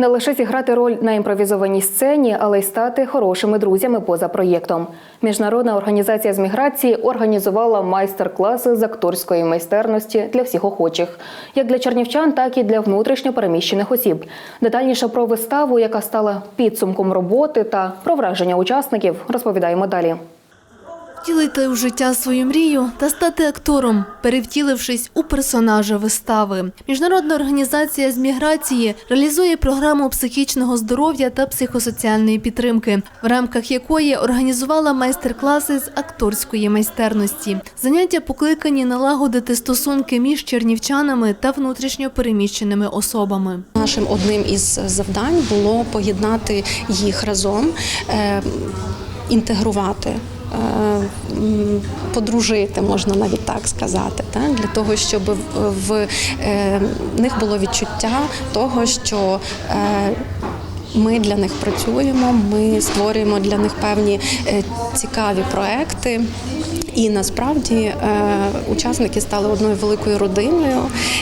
Не лише зіграти роль на імпровізованій сцені, але й стати хорошими друзями поза проєктом. Міжнародна організація з міграції організувала майстер-класи з акторської майстерності для всіх охочих, як для чернівчан, так і для внутрішньо переміщених осіб. Детальніше про виставу, яка стала підсумком роботи та про враження учасників, розповідаємо далі. Втілити у життя свою мрію та стати актором, перевтілившись у персонажа вистави. Міжнародна організація з міграції реалізує програму психічного здоров'я та психосоціальної підтримки, в рамках якої організувала майстер-класи з акторської майстерності. Заняття покликані налагодити стосунки між чернівчанами та внутрішньо переміщеними особами. Нашим одним із завдань було поєднати їх разом, е, інтегрувати. Е, Подружити, можна навіть так сказати, для того, щоб в, в е, них було відчуття того, що е, ми для них працюємо, ми створюємо для них певні е, цікаві проекти. І насправді е, учасники стали одною великою родиною,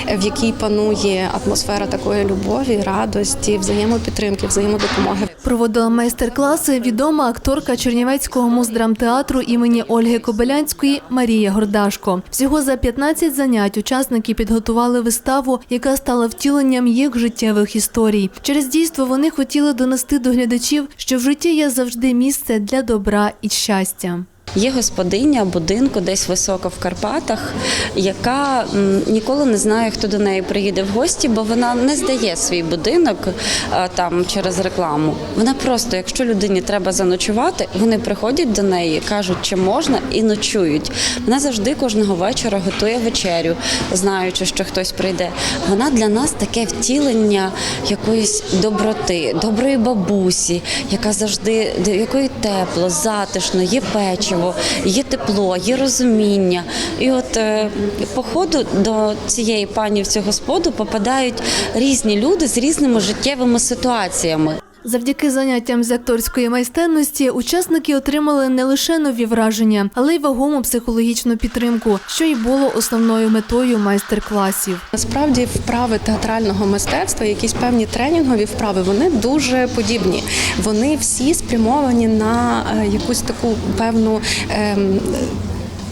е, в якій панує атмосфера такої любові, радості, взаємопідтримки, взаємодопомоги. Проводила майстер-класи відома акторка Чернівецького муздрамтеатру імені Ольги Кобилянської Марія Гордашко. Всього за 15 занять учасники підготували виставу, яка стала втіленням їх життєвих історій. Через дійство вони хотіли донести до глядачів, що в житті є завжди місце для добра і щастя. Є господиня будинку десь високо в Карпатах, яка ніколи не знає, хто до неї приїде в гості, бо вона не здає свій будинок е, там через рекламу. Вона просто, якщо людині треба заночувати, вони приходять до неї, кажуть, чи можна, і ночують. Вона завжди кожного вечора готує вечерю, знаючи, що хтось прийде. Вона для нас таке втілення якоїсь доброти, доброї бабусі, яка завжди якої тепло, затишно, є печиво, є тепло, є розуміння. І от е, по ходу до цієї пані в цього господу попадають різні люди з різними життєвими ситуаціями. Завдяки заняттям з акторської майстерності учасники отримали не лише нові враження, але й вагому психологічну підтримку, що й було основною метою майстер-класів. Насправді вправи театрального мистецтва, якісь певні тренінгові вправи, вони дуже подібні. Вони всі спрямовані на е, якусь таку певну. ем,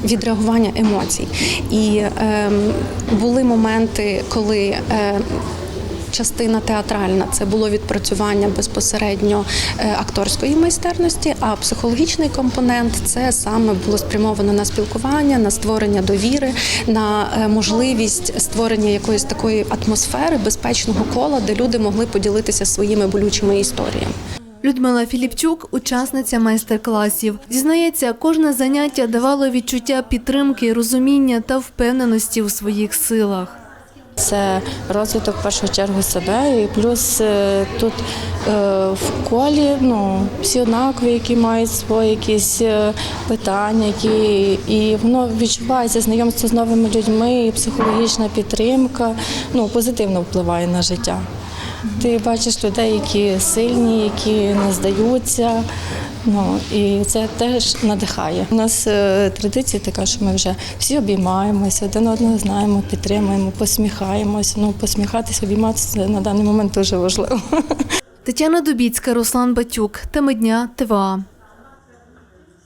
Відреагування емоцій, і ем, були моменти, коли е, частина театральна це було відпрацювання безпосередньо е, акторської майстерності, а психологічний компонент це саме було спрямовано на спілкування, на створення довіри, на е, можливість створення якоїсь такої атмосфери безпечного кола, де люди могли поділитися своїми болючими історіями. Людмила Філіпчук, учасниця майстер-класів, зізнається, кожне заняття давало відчуття підтримки, розуміння та впевненості у своїх силах. Це розвиток в першу чергу себе, і плюс е, тут е, в колі ну, всі однакові, які мають свої якісь е, питання, які, і воно відчувається знайомство з новими людьми, і психологічна підтримка ну, позитивно впливає на життя. Ти бачиш людей, які сильні, які не здаються. Ну і це теж надихає. У нас е, традиція така, що ми вже всі обіймаємося, один одного знаємо, підтримуємо, посміхаємося. Ну, посміхатися, обійматися на даний момент дуже важливо. Тетяна Дубіцька, Руслан Батюк. Теми дня ТВА.